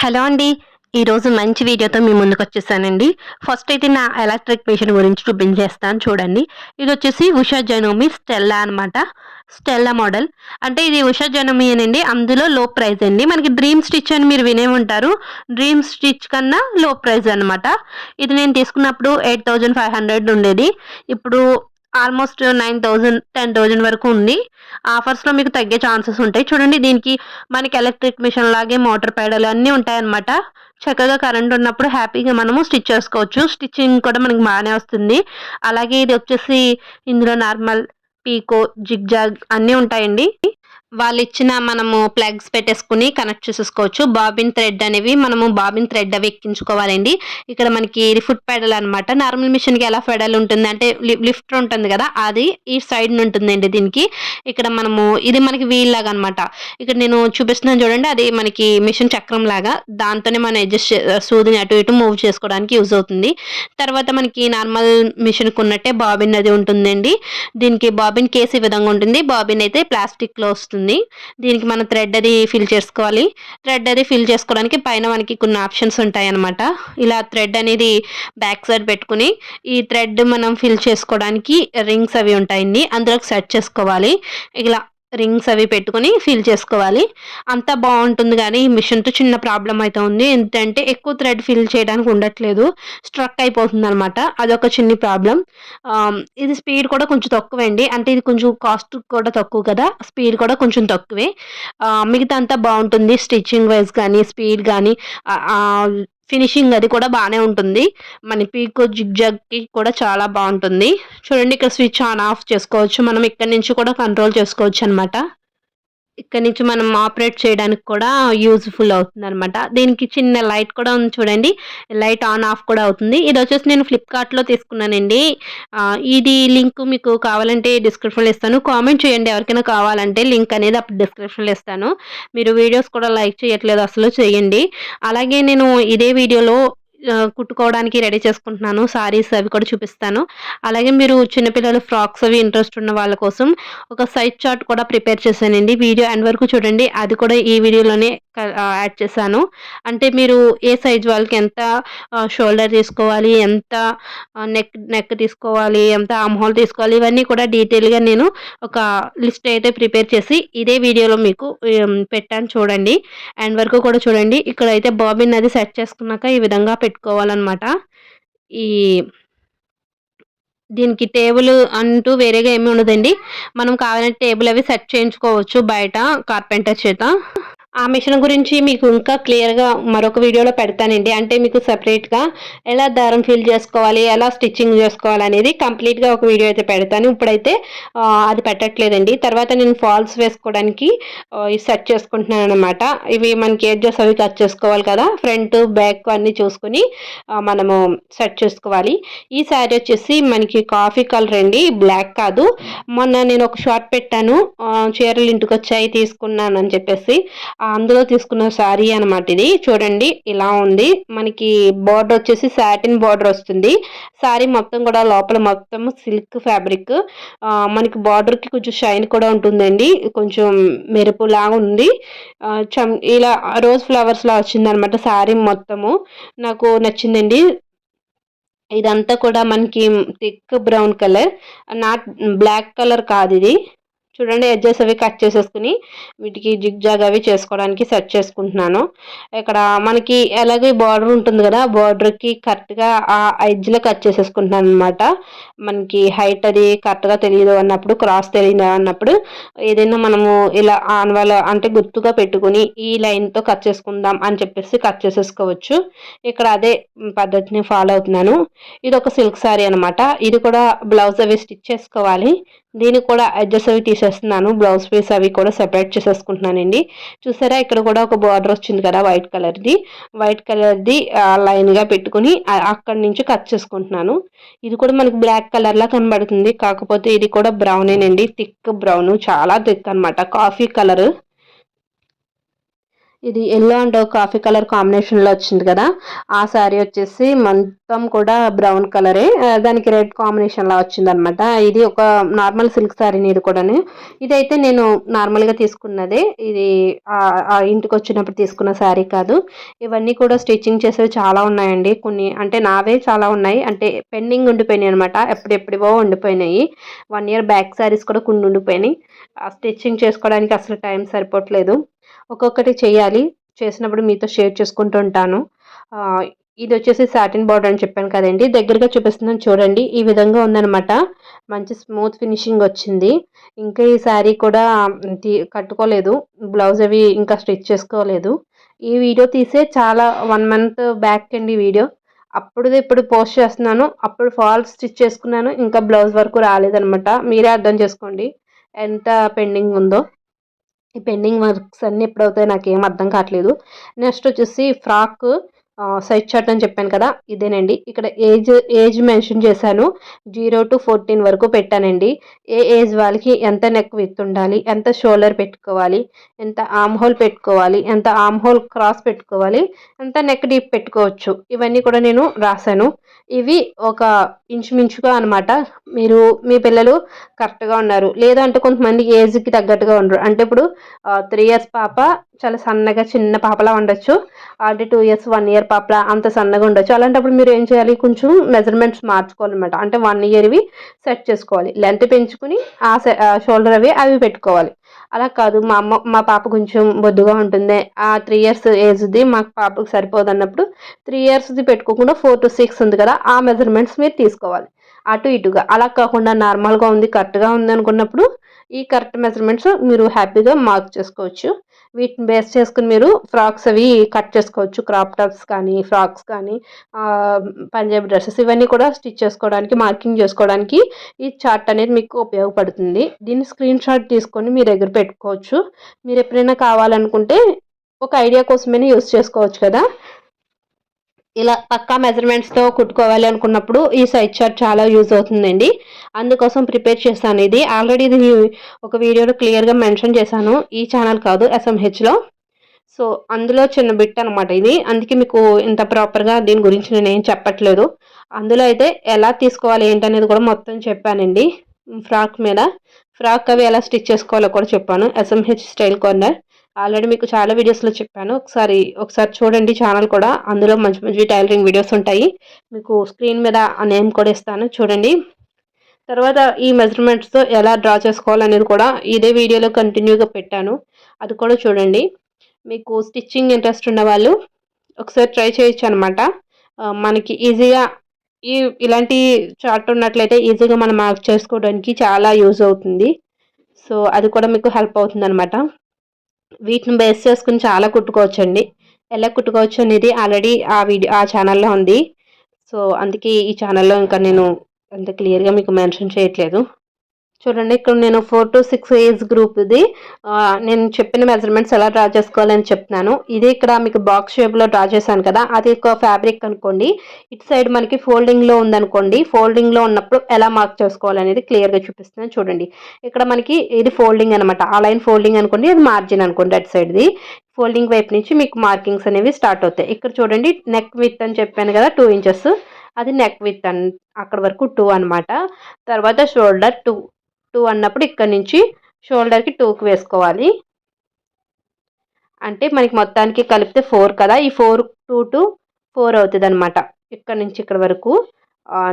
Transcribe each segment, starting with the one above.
Hello అండి. ఈరోజు మంచి వీడియోతో మీ ముందుకు వచ్చేసానండి. ఫస్ట్ అయితే నా ఎలక్ట్రిక్ మిషన్ గురించి చూపించేస్తాను చూడండి. ఇది వచ్చేసి ఉషా జనోమి స్టెల్లా అనమాట స్టెల్లా మోడల్. అంటే ఇది ఉషా జనోమి అనండి. అందులో లో ప్రైజ్ అండి. మనకి డ్రీమ్ స్టిచ్ అని మీరు వినే ఉంటారు. డ్రీమ్ స్టిచ్ కన్నా లో ప్రైజ్ అనమాట ఇది నేను తీసుకున్నప్పుడు ఎయిట్ థౌజండ్ ఫైవ్ హండ్రెడ్ ఉండేది. ఇప్పుడు almost nine thousand ten thousand వరకు ఉంది. ఆఫర్స్లో మీకు తగ్గే ఛాన్సెస్ ఉంటాయి. చూడండి దీనికి మనకి ఎలక్ట్రిక్ మిషన్ లాగే మోటార్ పైడలు అన్నీ ఉంటాయన్నమాట. చక్కగా కరెంట్ ఉన్నప్పుడు హ్యాపీగా మనము స్టిచ్ చేసుకోవచ్చు. స్టిచ్చింగ్ కూడా మనకి బాగానే వస్తుంది. అలాగే ఇది వచ్చేసి ఇందులో నార్మల్ పీకో జిగ్ జాగ్ అన్నీ ఉంటాయండి. వాళ్ళు ఇచ్చిన మనము ప్లగ్స్ పెట్టేసుకుని కనెక్ట్ చేసేసుకోవచ్చు. బాబిన్ థ్రెడ్ అనేవి మనము బాబిన్ థ్రెడ్ అవి ఎక్కించుకోవాలండి. ఇక్కడ మనకి ఫుట్ పెడల్ అనమాట నార్మల్ మిషన్కి ఎలా ఫెడల్ ఉంటుంది అంటే లిఫ్ట్ ఉంటుంది కదా అది ఈ సైడ్ ఉంటుందండి దీనికి. ఇక్కడ మనము ఇది మనకి వీల్ లాగా అనమాట ఇక్కడ నేను చూపిస్తున్నాను చూడండి అది మనకి మిషన్ చక్రం లాగా. దాంతోనే మనం అడ్జస్ట్ సూదిని అటు ఇటు మూవ్ చేసుకోవడానికి యూజ్ అవుతుంది. తర్వాత మనకి నార్మల్ మిషన్కి ఉన్నట్టే బాబిన్ అది ఉంటుందండి. దీనికి బాబిన్ కేసు ఈ విధంగా ఉంటుంది. బాబిన్ అయితే ప్లాస్టిక్లో వస్తుంది. వస్తుంది. దీనికి మనం థ్రెడ్ అది ఫిల్ చేసుకోవాలి. థ్రెడ్ అది ఫిల్ చేసుకోవడానికి పైన మనకి కొన్ని ఆప్షన్స్ ఉంటాయి అనమాట ఇలా థ్రెడ్ అనేది బ్యాక్ సైడ్ పెట్టుకుని ఈ థ్రెడ్ మనం ఫిల్ చేసుకోవడానికి రింగ్స్ అవి ఉంటాయండి అందులోకి సెట్ చేసుకోవాలి. ఇలా రింగ్స్ అవి పెట్టుకుని ఫిల్ చేసుకోవాలి. అంతా బాగుంటుంది కానీ ఈ మిషన్తో చిన్న ప్రాబ్లం అయితే ఉంది. ఏంటంటే ఎక్కువ థ్రెడ్ ఫిల్ చేయడానికి ఉండట్లేదు. స్ట్రక్ అయిపోతుంది అనమాట అదొక చిన్న ప్రాబ్లం ఇది స్పీడ్ కూడా కొంచెం తక్కువండి. అంటే ఇది కొంచెం కాస్ట్ కూడా తక్కువ కదా. స్పీడ్ కూడా కొంచెం తక్కువే. మిగతా అంతా బాగుంటుంది. స్టిచ్చింగ్ వైజ్ కానీ స్పీడ్ కానీ ఫినిషింగ్ అది కూడా బాగానే ఉంటుంది. మన పీకో జిగ్జాగ్కి కూడా చాలా బాగుంటుంది. చూడండి ఇక్కడ స్విచ్ ఆన్ ఆఫ్ చేసుకోవచ్చు. మనం ఇక్కడ నుంచి కూడా కంట్రోల్ చేసుకోవచ్చు అనమాట ఇక్కడ నుంచి మనం ఆపరేట్ చేయడానికి కూడా యూజ్ఫుల్ అవుతుంది అనమాట దీనికి చిన్న లైట్ కూడా ఉంది చూడండి. లైట్ ఆన్ ఆఫ్ కూడా అవుతుంది. ఇది వచ్చేసి నేను ఫ్లిప్కార్ట్లో తీసుకున్నానండి. ఇది లింక్ మీకు కావాలంటే డిస్క్రిప్షన్లో ఇస్తాను. కామెంట్ చేయండి ఎవరికైనా కావాలంటే లింక్ అనేది అప్పుడు డిస్క్రిప్షన్లో ఇస్తాను. మీరు వీడియోస్ కూడా లైక్ చేయట్లేదు అసలు చేయండి. అలాగే నేను ఇదే వీడియోలో కుట్టుకోవడానికి రెడీ చేసుకుంటున్నాను. సారీస్ అవి కూడా చూపిస్తాను. అలాగే మీరు చిన్నపిల్లలు ఫ్రాక్స్ అవి ఇంట్రెస్ట్ ఉన్న వాళ్ళ కోసం ఒక సైజ్ చార్ట్ కూడా ప్రిపేర్ చేశానండి. వీడియో ఎండ్ వరకు చూడండి. అది కూడా ఈ వీడియోలోనే యాడ్ చేశాను. అంటే మీరు ఏ సైజ్ వాళ్ళకి ఎంత షోల్డర్ తీసుకోవాలి ఎంత నెక్ నెక్ తీసుకోవాలి ఎంత ఆమ్హోల్ తీసుకోవాలి ఇవన్నీ కూడా డీటెయిల్గా నేను ఒక లిస్ట్ అయితే ప్రిపేర్ చేసి ఇదే వీడియోలో మీకు పెట్టాను చూడండి. ఎండ్ వరకు కూడా చూడండి. ఇక్కడ అయితే బాబిన్ అది సెట్ చేసుకున్నాక ఈ విధంగా పెట్టుకోవాలన్నమాట. ఈ దీనికి టేబుల్ అంటూ వేరేగా ఏమి ఉండదండి. మనం కావాలంటే టేబుల్ అవి సెట్ చేయించుకోవచ్చు బయట కార్పెంటర్ చేత. ఆ మిషన్ గురించి మీకు ఇంకా క్లియర్గా మరొక వీడియోలో పెడతానండి. అంటే మీకు సపరేట్గా ఎలా దారం ఫిల్ చేసుకోవాలి ఎలా స్టిచ్చింగ్ చేసుకోవాలి అనేది కంప్లీట్గా ఒక వీడియో అయితే పెడతాను. ఇప్పుడైతే అది పెట్టట్లేదండి. తర్వాత నేను ఫాల్స్ వేసుకోవడానికి సెట్ చేసుకుంటున్నాను అనమాట ఇవి మనకి ఎడ్జెస్ అవి కట్ చేసుకోవాలి కదా ఫ్రంట్ బ్యాక్ అన్నీ చూసుకొని మనము సెట్ చేసుకోవాలి. ఈ శారీ వచ్చేసి మనకి కాఫీ కలర్ అండి బ్లాక్ కాదు. మొన్న నేను ఒక షార్ట్ పెట్టాను చీరలు ఇంటికి వచ్చాయి తీసుకున్నాను అని చెప్పేసి. అందులో తీసుకున్న శారీ అనమాట ఇది. చూడండి ఇలా ఉంది. మనకి బార్డర్ వచ్చేసి సాటిన్ బార్డర్ వస్తుంది. శారీ మొత్తం కూడా లోపల మొత్తం సిల్క్ ఫ్యాబ్రిక్ మనకి బార్డర్కి కొంచెం షైన్ కూడా ఉంటుందండి. కొంచెం మెరుపు లాగా ఉంది. ఇలా రోజ్ ఫ్లవర్స్ లా వచ్చింది అనమాట శారీ మొత్తము. నాకు నచ్చిందండి. ఇదంతా కూడా మనకి thick brown colour not black colour కాదు ఇది. చూడండి ఎడ్జెస్ అవి కట్ చేసేసుకుని వీటికి జిగ్ జాగ్ అవి చేసుకోవడానికి సెట్ చేసుకుంటున్నాను. ఇక్కడ మనకి ఎలాగో బార్డర్ ఉంటుంది కదా బార్డర్కి కరెక్ట్గా ఆ ఎడ్జ్లో కట్ చేసేసుకుంటున్నాను అనమాట మనకి హైట్ అది కరెక్ట్గా తెలియదు అన్నప్పుడు క్రాస్ తెలియదు అన్నప్పుడు ఏదైనా మనము ఇలా ఆన్వాల అంటే గుర్తుగా పెట్టుకుని ఈ లైన్తో కట్ చేసుకుందాం అని చెప్పేసి కట్ చేసేసుకోవచ్చు. ఇక్కడ అదే పద్ధతిని ఫాలో అవుతున్నాను. ఇది ఒక సిల్క్ శారీ అనమాట ఇది కూడా బ్లౌజ్ అవి స్టిచ్ చేసుకోవాలి. దీన్ని కూడా అడ్జస్ట్ అవి తీసేస్తున్నాను. బ్లౌజ్ పీస్ అవి కూడా సెపరేట్ చేసేసుకుంటున్నానండి. చూసారా? ఇక్కడ కూడా ఒక బార్డర్ వచ్చింది కదా వైట్ కలర్ది వైట్ కలర్ది లైన్గా పెట్టుకుని అక్కడి నుంచి కట్ చేసుకుంటున్నాను. ఇది కూడా మనకి బ్లాక్ కలర్లా కనబడుతుంది. కాకపోతే ఇది కూడా బ్రౌనేనండి థిక్ బ్రౌన్ చాలా థిక్ అనమాట కాఫీ కలర్ ఇది ఎల్లో అండ్ కాఫీ కలర్ కాంబినేషన్లో వచ్చింది కదా. ఆ శారీ వచ్చేసి మొత్తం కూడా బ్రౌన్ కలరే. దానికి రెడ్ కాంబినేషన్లా వచ్చింది అనమాట ఇది ఒక నార్మల్ సిల్క్ శారీని ఇది కూడాను. ఇదైతే నేను నార్మల్గా తీసుకున్నదే. ఇది ఇంటికి వచ్చినప్పుడు తీసుకున్న శారీ కాదు. ఇవన్నీ కూడా స్టిచ్చింగ్ చేసేవి చాలా ఉన్నాయండి. కొన్ని అంటే నావే చాలా ఉన్నాయి. అంటే పెండింగ్ ఉండిపోయినాయి అనమాట ఎప్పుడెప్పుడివో ఉండిపోయినాయి. వన్ ఇయర్ బ్యాక్ శారీస్ కూడా కొన్ని ఉండిపోయినాయి. స్టిచ్చింగ్ చేసుకోవడానికి అసలు టైం సరిపోవట్లేదు. ఒక్కొక్కటి చేయాలి. చేసినప్పుడు మీతో షేర్ చేసుకుంటూ ఉంటాను. ఇది వచ్చేసి సాటిన్ బార్డర్ అని చెప్పాను కదండి. దగ్గరగా చూపిస్తున్నాను చూడండి. ఈ విధంగా ఉందనమాట మంచి స్మూత్ ఫినిషింగ్ వచ్చింది. ఇంకా ఈ శారీ కూడా కట్టుకోలేదు. బ్లౌజ్ అవి ఇంకా స్టిచ్ చేసుకోలేదు. ఈ వీడియో తీసే చాలా వన్ మంత్ బ్యాక్ అండి వీడియో. అప్పుడు ఇప్పుడు పోస్ట్ చేస్తున్నాను. అప్పుడు ఫాల్స్ స్టిచ్ చేసుకున్నాను. ఇంకా బ్లౌజ్ వరకు రాలేదనమాట మీరే అర్థం చేసుకోండి. ఎంత పెండింగ్ ఉందో. ఈ పెండింగ్ వర్క్స్ అన్నీ ఎప్పుడవుతాయో నాకు ఏం అర్థం కావట్లేదు. నెక్స్ట్ వచ్చేసి ఫ్రాక్ సైజ్ చార్ట్ అని చెప్పాను కదా ఇదేనండి. ఇక్కడ ఏజ్ ఏజ్ మెన్షన్ చేశాను. జీరో టు ఫోర్టీన్ వరకు పెట్టానండి. ఏ ఏజ్ వాళ్ళకి ఎంత నెక్ విత్ ఉండాలి ఎంత షోల్డర్ పెట్టుకోవాలి ఎంత ఆమ్ హోల్ పెట్టుకోవాలి ఎంత ఆమ్ హోల్ క్రాస్ పెట్టుకోవాలి ఎంత నెక్ డీప్ పెట్టుకోవచ్చు ఇవన్నీ కూడా నేను రాశాను. ఇవి ఒక ఇంచుమించుగా అనమాట మీరు మీ పిల్లలు కరెక్ట్గా ఉన్నారు. లేదంటే కొంతమంది ఏజ్కి తగ్గట్టుగా ఉండరు. అంటే ఇప్పుడు త్రీ ఇయర్స్ పాప చాలా సన్నగా చిన్న పాపలా ఉండొచ్చు. అంటే టూ ఇయర్స్ వన్ ఇయర్ పాపలా అంత సన్నగా ఉండొచ్చు. అలాంటప్పుడు మీరు ఏం చేయాలి? కొంచెం మెజర్మెంట్స్ మార్చుకోవాలన్నమాట. అంటే వన్ ఇయర్వి సెట్ చేసుకోవాలి. లెంత్ పెంచుకుని ఆ షోల్డర్ అవి అవి పెట్టుకోవాలి. అలా కాదు. మా అమ్మ మా పాప కొంచెం బొద్దుగా ఉంటుంది. ఆ త్రీ ఇయర్స్ ఏజ్ది మా పాపకు సరిపోదు అన్నప్పుడు త్రీ ఇయర్స్ది పెట్టుకోకుండా ఫోర్ టు సిక్స్ ఉంది కదా ఆ మెజర్మెంట్స్ మీరు తీసుకోవాలి. అటు ఇటుగా. అలా కాకుండా నార్మల్గా ఉంది కరెక్ట్గా ఉంది అనుకున్నప్పుడు ఈ కరెక్ట్ మెజర్మెంట్స్ మీరు హ్యాపీగా మార్క్ చేసుకోవచ్చు. వీటిని బేస్ చేసుకుని మీరు ఫ్రాక్స్ అవి కట్ చేసుకోవచ్చు. క్రాప్ టాప్స్ కానీ ఫ్రాక్స్ కానీ పంజాబీ డ్రెస్సెస్ ఇవన్నీ కూడా స్టిచ్ చేసుకోవడానికి మార్కింగ్ చేసుకోవడానికి ఈ చార్ట్ అనేది మీకు ఉపయోగపడుతుంది. దీన్ని స్క్రీన్ షాట్ తీసుకొని మీ దగ్గర పెట్టుకోవచ్చు. మీరు ఎప్పుడైనా కావాలనుకుంటే ఒక ఐడియా కోసమైనా యూస్ చేసుకోవచ్చు కదా. ఇలా పక్కా మెజర్మెంట్స్తో కుట్టుకోవాలి అనుకున్నప్పుడు ఈ సైజ్ చార్ట్ చాలా యూజ్ అవుతుందండి. అందుకోసం ప్రిపేర్ చేశాను ఇది. ఆల్రెడీ ఇది ఒక వీడియోలో క్లియర్గా మెన్షన్ చేశాను. ఈ ఛానల్ కాదు ఎస్ఎంహెచ్లో సో అందులో చిన్న బిట్ అనమాట ఇది. అందుకే మీకు ఇంత ప్రాపర్గా దీని గురించి నేను ఏం చెప్పట్లేదు. అందులో అయితే ఎలా తీసుకోవాలి ఏంటనేది కూడా మొత్తం చెప్పానండి. ఫ్రాక్ మీద. ఫ్రాక్ అవి ఎలా స్టిచ్ చేసుకోవాలో కూడా చెప్పాను. ఎస్ఎంహెచ్ స్టైల్ కార్నర్ ఆల్రెడీ మీకు చాలా వీడియోస్లో చెప్పాను. ఒకసారి ఒకసారి చూడండి ఛానల్ కూడా. అందులో మంచి మంచి టైలరింగ్ వీడియోస్ ఉంటాయి. మీకు స్క్రీన్ మీద ఆ నేమ్ కూడా ఇస్తాను. చూడండి. తర్వాత ఈ మెజర్మెంట్స్తో ఎలా డ్రా చేసుకోవాలనేది కూడా ఇదే వీడియోలో కంటిన్యూగా పెట్టాను. అది కూడా చూడండి. మీకు స్టిచ్చింగ్ ఇంట్రెస్ట్ ఉన్న వాళ్ళు ఒకసారి ట్రై చేయొచ్చు అనమాట మనకి ఈజీగా ఈ ఇలాంటి చార్ట్ ఉన్నట్లయితే ఈజీగా మనం మార్క్ చేసుకోవడానికి చాలా యూజ్ అవుతుంది. సో అది కూడా మీకు హెల్ప్ అవుతుంది అనమాట వీటిని బేస్ చేసుకుని చాలా కుట్టుకోవచ్చండి. ఎలా కుట్టుకోవచ్చు అనేది ఆల్రెడీ ఆ వీడియో ఆ ఛానల్లో ఉంది. సో అందుకే ఈ ఛానల్లో ఇంకా నేను అంత క్లియర్గా మీకు మెన్షన్ చేయట్లేదు. చూడండి ఇక్కడ నేను ఫోర్ టు సిక్స్ ఏజ్ గ్రూప్ది నేను చెప్పిన మెజర్మెంట్స్ ఎలా డ్రా చేసుకోవాలని చెప్తున్నాను. ఇది ఇక్కడ మీకు బాక్స్ షేప్లో డ్రా చేశాను కదా అది ఒక ఫ్యాబ్రిక్ అనుకోండి. ఇటు సైడ్ మనకి ఫోల్డింగ్లో ఉందనుకోండి ఫోల్డింగ్లో ఉన్నప్పుడు ఎలా మార్క్ చేసుకోవాలనేది క్లియర్గా చూపిస్తున్నాను చూడండి. ఇక్కడ మనకి ఇది ఫోల్డింగ్ అనమాట ఆ లైన్ ఫోల్డింగ్ అనుకోండి అది మార్జిన్ అనుకోండి అటు సైడ్ది ఫోల్డింగ్ వైపు నుంచి మీకు మార్కింగ్స్ అనేవి స్టార్ట్ అవుతాయి. ఇక్కడ చూడండి నెక్ విత్ అని చెప్పాను కదా టూ ఇంచెస్ అది నెక్ విత్ అన్ అక్కడ వరకు టూ అనమాట తర్వాత షోల్డర్ టూ టూ అన్నప్పుడు ఇక్కడ నుంచి షోల్డర్కి టూకి వేసుకోవాలి. అంటే మనకి మొత్తానికి కలిపితే ఫోర్ కదా ఈ ఫోర్ టూ టు ఫోర్ అవుతుంది అనమాట ఇక్కడ నుంచి ఇక్కడ వరకు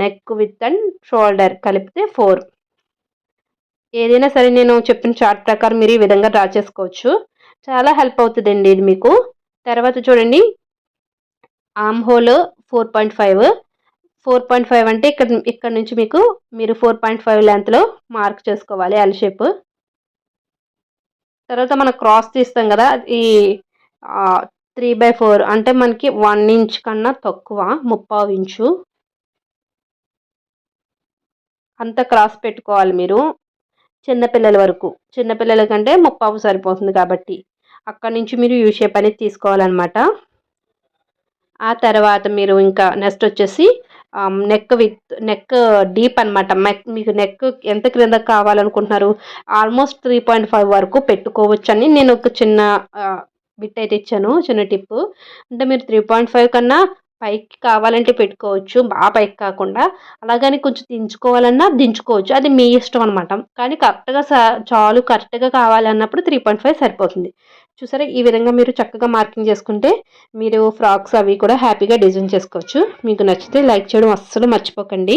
నెక్ విత్ అండ్ షోల్డర్ కలిపితే ఫోర్ ఏదైనా సరే నేను చెప్పిన చార్ట్ ప్రకారం మీరు ఈ విధంగా డ్రా చేసుకోవచ్చు. చాలా హెల్ప్ అవుతుందండి ఇది మీకు. తర్వాత చూడండి arm hole four point five four point five అంటే ఇక్కడ ఇక్కడ నుంచి మీకు మీరు ఫోర్ పాయింట్ ఫైవ్ లెంత్లో మార్క్ చేసుకోవాలి ఎల్ షేప్. తర్వాత మనం క్రాస్ తీస్తాం కదా ఈ త్రీ బై ఫోర్ అంటే మనకి వన్ ఇంచ్ కన్నా తక్కువ ముప్పావు ఇంచు. అంత క్రాస్ పెట్టుకోవాలి మీరు చిన్నపిల్లల వరకు. చిన్నపిల్లల కంటే ముప్పావు సరిపోతుంది కాబట్టి. అక్కడ నుంచి మీరు యూ షేప్ అనేది తీసుకోవాలన్నమాట. ఆ తర్వాత మీరు ఇంకా నెక్స్ట్ వచ్చేసి నెక్ విత్ నెక్ డీప్ అనమాట మీకు నెక్ ఎంత క్రింద కావాలనుకుంటున్నారు? ఆల్మోస్ట్ త్రీ పాయింట్ ఫైవ్ వరకు పెట్టుకోవచ్చు అని నేను ఒక చిన్న బిట్ అయితే ఇచ్చాను చిన్న టిప్ అంటే మీరు త్రీ పాయింట్ ఫైవ్ కన్నా పైకి కావాలంటే పెట్టుకోవచ్చు బాగా పైకి కాకుండా. అలాగని కొంచెం దించుకోవాలన్నా దించుకోవచ్చు. అది మీ ఇష్టం అనమాట కానీ కరెక్ట్గా చాలు కరెక్ట్గా కావాలన్నప్పుడు త్రీ పాయింట్ ఫైవ్ సరిపోతుంది. చూసారా? ఈ విధంగా మీరు చక్కగా మార్కింగ్ చేసుకుంటే మీరు ఫ్రాక్స్ అవి కూడా హ్యాపీగా డిజైన్ చేసుకోవచ్చు. మీకు నచ్చితే లైక్ చేయడం అస్సలు మర్చిపోకండి.